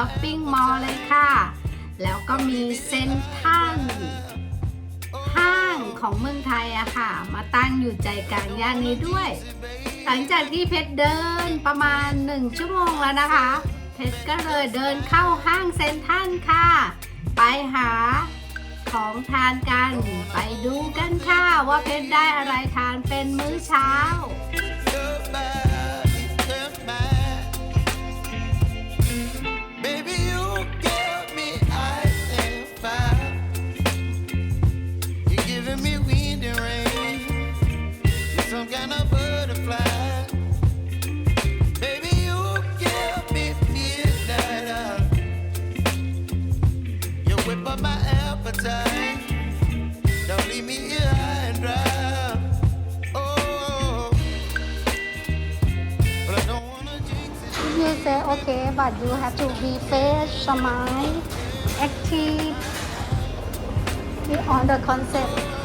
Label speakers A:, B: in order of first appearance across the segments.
A: ช้อปปิ้งมอลล์เลยค่ะ แล้วก็มีเซ็นทรัลห้างของเมืองไทยอะค่ะ มาตั้งอยู่ใจกลางย่านนี้ด้วย หลังจากที่เพชรเดินประมาณ 1 ชั่วโมงแล้วนะคะ เพชรก็เลยเดินเข้าห้างเซ็นทรัลค่ะ ไปหาของทานกันไปดูกันค่ะ ว่าเพชรได้อะไรทานเป็นมื้อเช้า okay but you have to be fresh smile active on the concept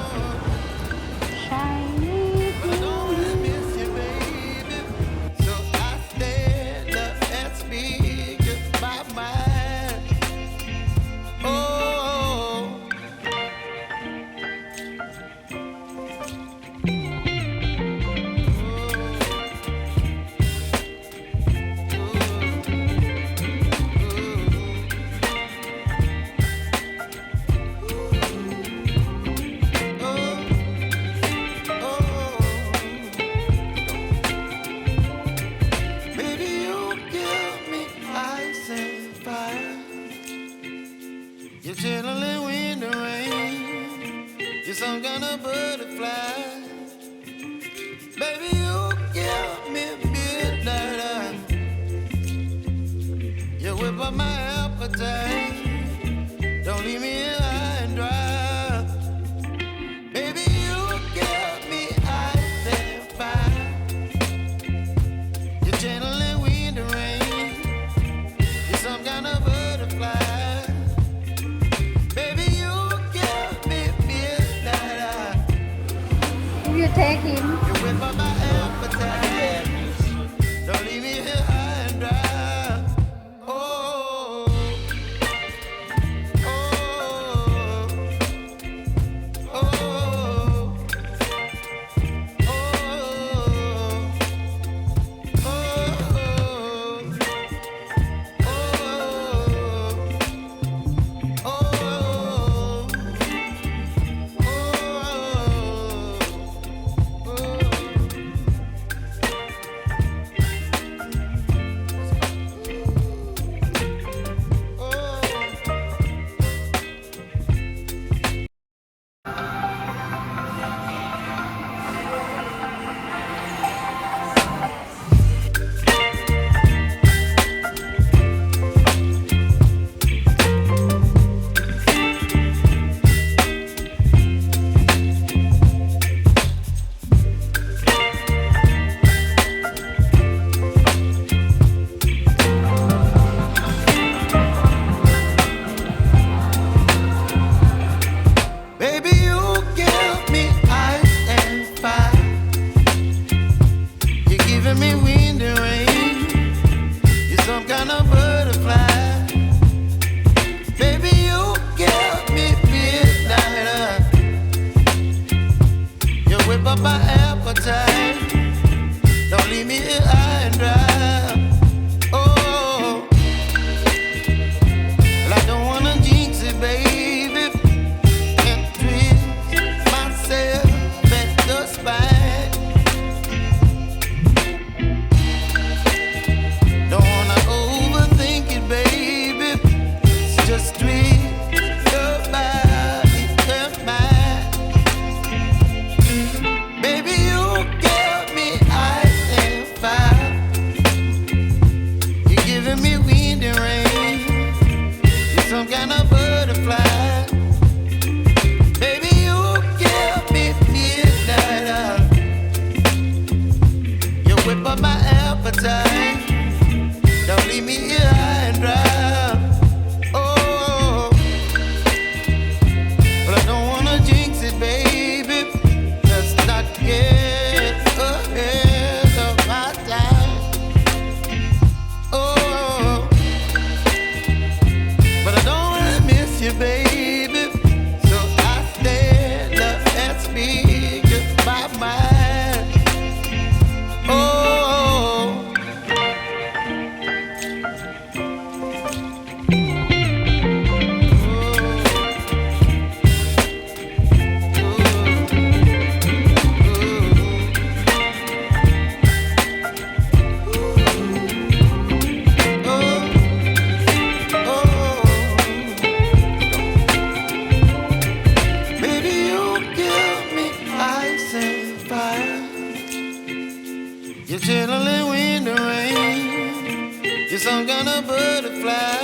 B: You're
A: chilling wind and rain. You're some kind of butterfly.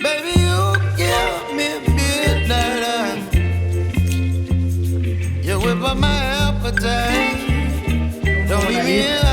A: Baby, you give me midnight. You whip up my appetite. Don't leave me high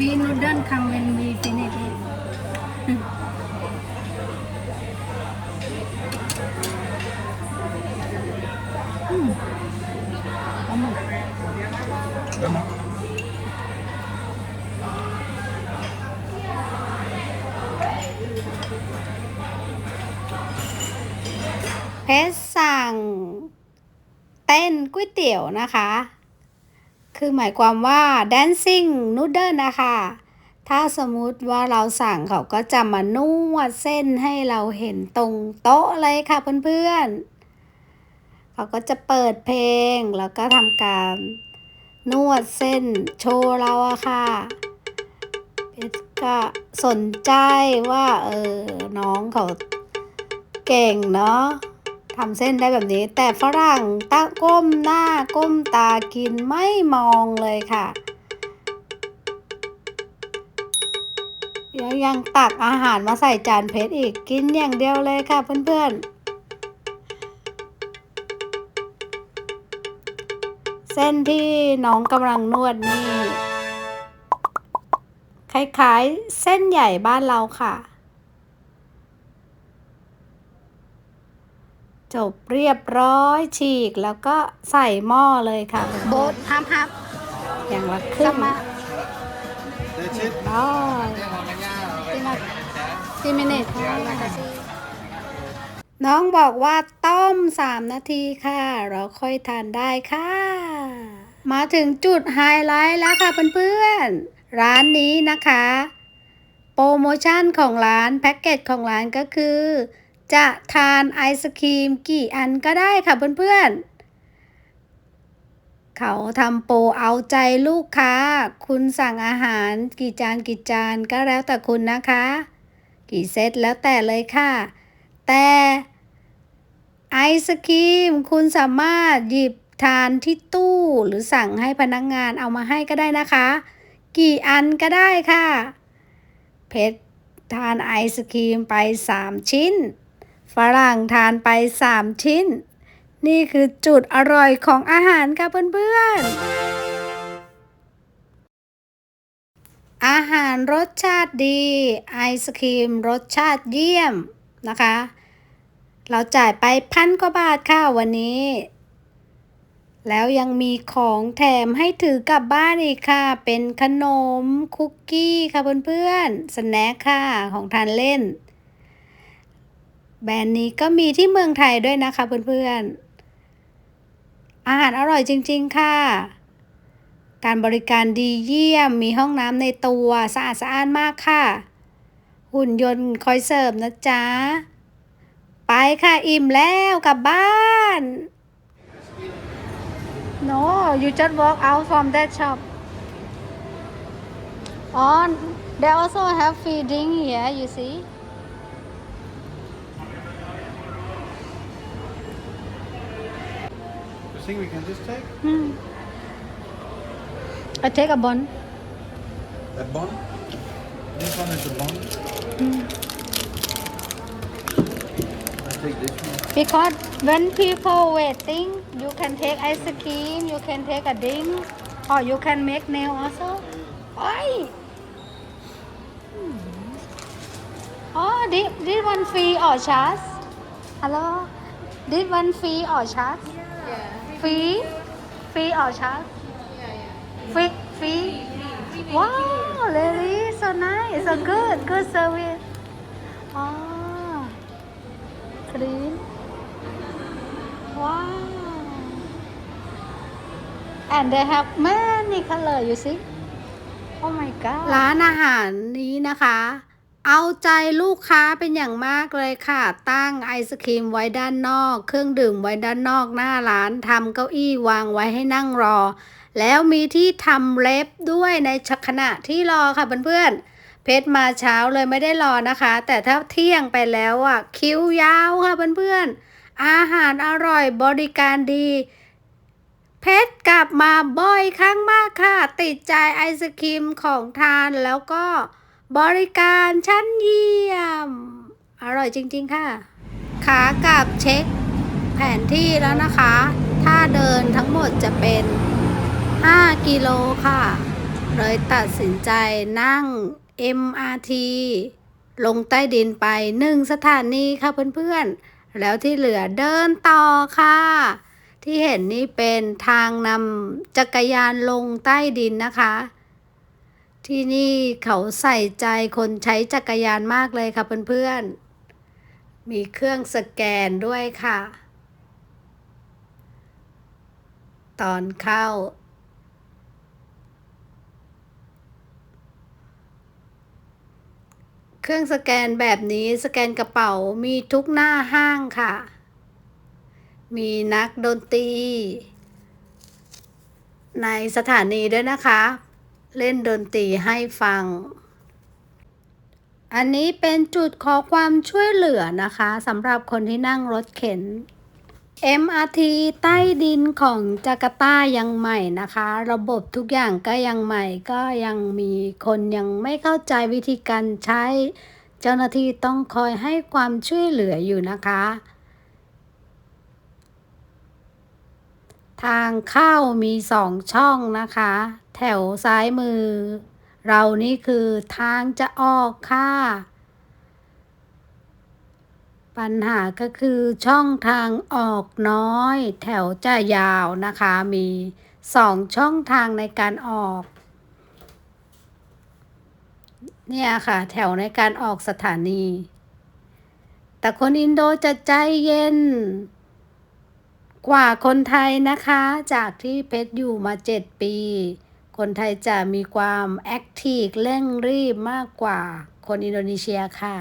C: บีนูเดิลคัมเวนวีฟินิชปลาหมึกเพชรสั่งเต้นก๋วยเตี๋ยวนะคะ คือหมายความว่า dancing noodle นะคะ ถ้าสมมุติว่าเราสั่งเขาก็จะมานวดเส้นให้เราเห็นตรงโต๊ะเลยค่ะเพื่อนๆ เขาก็จะเปิดเพลง แล้วก็ทำการนวดเส้นโชว์เราอะค่ะเพชรก็สนใจว่าเออน้องเขาเก่งเนาะ ทำเส้นได้แบบนี้ แต่ฝรั่งตาก้มหน้าก้มตากินไม่มองเลยค่ะแล้วยังตักอาหารมาใส่จานเพชรอีกกินอย่างเดียวเลยค่ะเพื่อนๆ เส้นที่น้องกำลังนวดนี่คล้ายๆ เส้นใหญ่บ้านเราค่ะ จบเรียบร้อยฉีกแล้วก็ใส่หม้อเลยค่ะ
D: โบ๊ทห้ามห้าม
C: อย่างละครึ่ง
D: มา
C: ร้อยสี่มินิทน้องบอกว่าต้มสามนาทีค่ะ เราค่อยทานได้ค่ะ มาถึงจุดไฮไลท์แล้วค่ะเพื่อนๆ ร้านนี้นะคะ โปรโมชั่นของร้านแพ็กเกจของร้านก็คือ จะทานไอศครีมกี่อันก็ได้ค่ะเพื่อนๆ เขาทำโปรเอาใจลูกค้า คุณสั่งอาหารกี่จานกี่จานก็แล้วแต่คุณนะคะ กี่เซตแล้วแต่เลยค่ะ แต่ไอศครีมคุณสามารถหยิบทานที่ตู้หรือสั่งให้พนักงานเอามาให้ก็ได้นะคะ กี่อันก็ได้ค่ะ เพชรทานไอศครีมไป 3 ชิ้น ฝรั่งทานไป 3 ชิ้น นี่คือจุดอร่อยของอาหารค่ะเพื่อนๆ อาหารรสชาติดี ไอศครีมรสชาติเยี่ยมนะคะ เราจ่ายไปพันกว่าบาทค่ะวันนี้ แล้วยังมีของแถมให้ถือกลับบ้านอีกค่ะ เป็นขนมคุกกี้ค่ะเพื่อนๆ สแน็คค่ะของทานเล่น แบรนด์นี้ก็มีที่เมืองไทยด้วยนะคะเพื่อนๆ อาหารอร่อยจริงๆค่ะ การบริการดีเยี่ยม มีห้องน้ำในตัวสะอาดสะอ้านมากค่ะ หุ่นยนต์คอยเสิร์ฟนะจ๊ะ ไปค่ะอิ่มแล้วกลับบ้าน No you just walk out from that shop on they also have feeding here you see
D: think we can just take?
C: Hmm. I take a bun.
D: A bun? This one is a bun.
C: Hmm.
D: I take this one.
C: Because when people waiting, you can take ice cream, you can take a drink, or you can make nail also. Oi! Hmm. Oh, this, this one free or charge? Hello? This one free or charge? Yeah. Free free or charge free free wow really so nice so good good service อ๋อ clean wow and they have many color you see oh my god ร้านอาหารนี้นะคะ เอาใจลูกค้าเป็นอย่างมากเลยค่ะ ตั้งไอศครีมไว้ด้านนอก เครื่องดื่มไว้ด้านนอกหน้าร้านทำเก้าอี้วางไว้ให้นั่งรอ แล้วมีที่ทำเล็บด้วยในขณะที่รอค่ะเพื่อนๆเพชรมาเช้าเลยไม่ได้รอนะคะ แต่ถ้าเที่ยงไปแล้วอะคิวยาวค่ะเพื่อนๆอาหารอร่อยบริการดี เพชรกลับมาบ่อยครั้งมากค่ะ ติดใจไอศครีมของทานแล้วก็ บริการชั้นเยี่ยม อร่อยจริง ๆ ค่ะ ขากลับเช็คแผนที่แล้วนะคะ ถ้าเดินทั้งหมดจะเป็น 5 กิโลค่ะ เลยตัดสินใจนั่ง MRT ลงใต้ดินไปหนึ่งสถานีค่ะเพื่อนๆ แล้วที่เหลือเดินต่อค่ะ ที่เห็นนี่เป็นทางนำจักรยานลงใต้ดินนะคะ ที่นี่เขาใส่ใจคนใช้จักรยานมากเลยค่ะเพื่อนๆ มีเครื่องสแกนด้วยค่ะ ตอนเข้า เครื่องสแกนแบบนี้สแกนกระเป๋ามีทุกหน้าห้างค่ะ มีนักดนตรีในสถานีด้วยนะคะ เล่นดนตรีให้ฟัง อันนี้เป็นจุดขอความช่วยเหลือนะคะสำหรับคนที่นั่งรถเข็น MRT ใต้ดินของจาการ์ตายังใหม่นะคะ ระบบทุกอย่างก็ยังใหม่ก็ยังมีคนยังไม่เข้าใจวิธีการใช้ เจ้าหน้าที่ต้องคอยให้ความช่วยเหลืออยู่นะคะ ทางเข้ามีสองช่องนะคะ แถวซ้ายมือ เรานี่คือทางจะออกค่ะ ปัญหาก็คือช่องทางออกน้อย แถวจะยาวนะคะ มีสองช่องทางในการออก เนี่ยค่ะ แถวในการออกสถานี แต่คนอินโดจะใจเย็นกว่าคนไทยนะคะ จากที่เพชรอยู่มา7ปี คนไทยจะมีความแอคทีฟเร่งรีบมากกว่าคนอินโดนีเซียค่ะ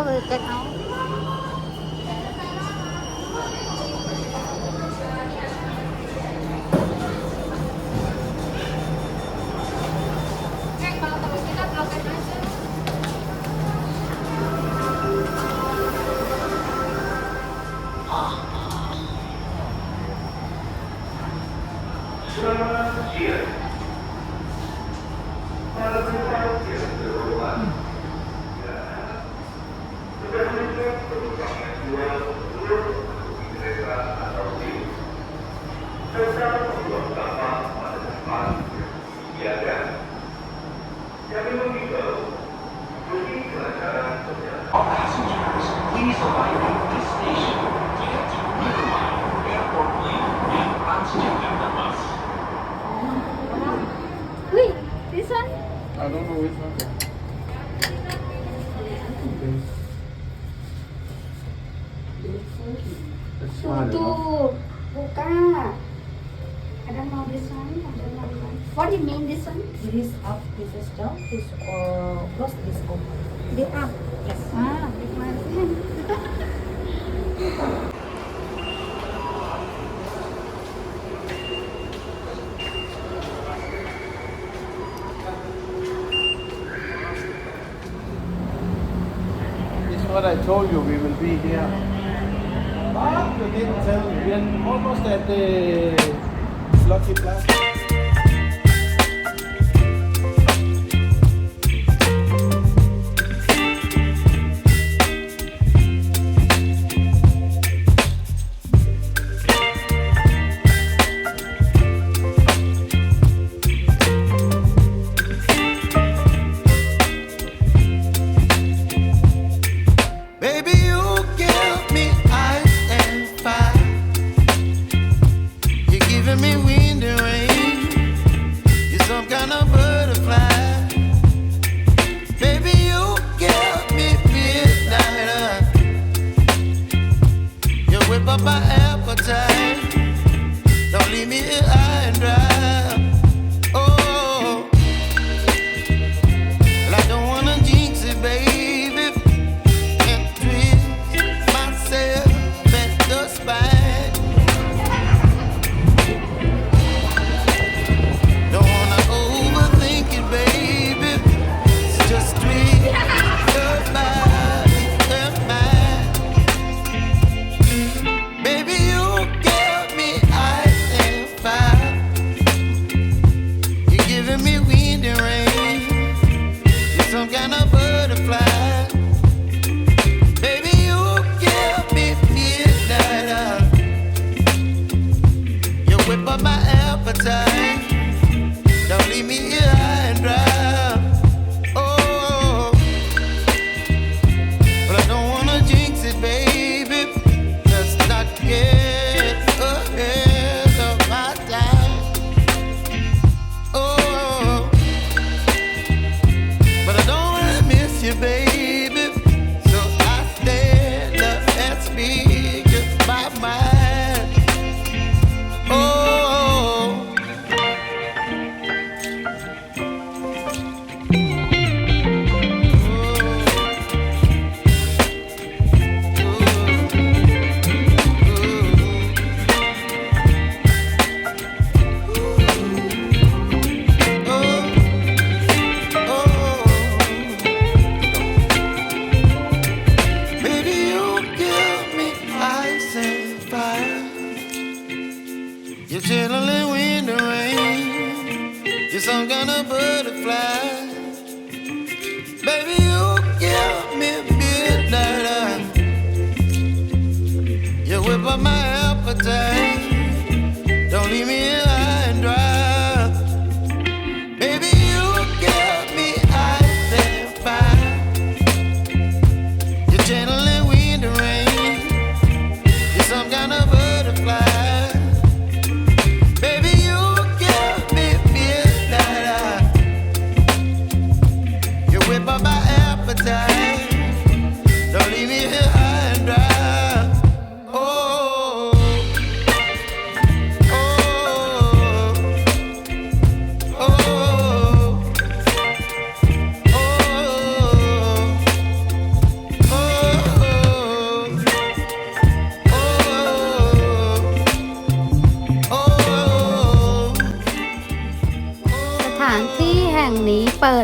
C: Come to Buka. I don't know this one. I don't know this one. What do you mean this one?
E: This is up, this is down, this uh, cross, this up.
C: The up?
E: Yes.
C: Ah, big one.
A: what I told you, we will be here. again, we are almost at the Lucky Plaza.
F: You're some kind of butterfly. Baby, you give me midnight. You whip up my appetite. Don't leave me here.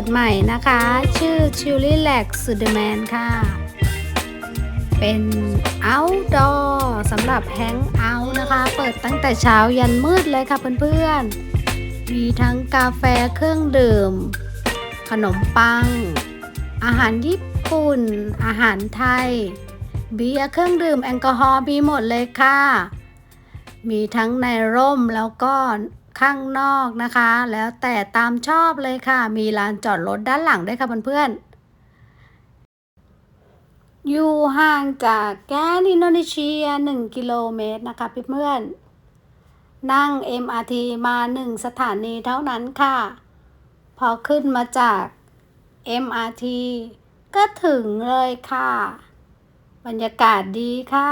C: ใหม่นะคะ ชื่อ c h i l l i l a x s u d e r m a n ค่ะ เป็น outdoor สำหรับ hang out นะคะ เปิดตั้งแต่เช้ายันมืดเลยค่ะเพื่อนๆ มีทั้งกาแฟเครื่องดื่ม ขนมปัง อาหารญี่ปุ่น อาหารไทย เบียร์เครื่องดื่มแอลกอฮอล์มีหมดเลยค่ะ มีทั้งในร่มแล้วก็ ข้างนอกนะคะ แล้วแต่ตามชอบเลยค่ะ มีลานจอดรถด้านหลังด้วยค่ะเพื่อนๆอยู่ห่างจากแกนอินโดนีเซีย 1 กิโลเมตรนะคะเพื่อนๆนั่ง MRT มา 1 สถานีเท่านั้นค่ะ พอขึ้นมาจาก MRT ก็ถึงเลยค่ะ บรรยากาศดีค่ะ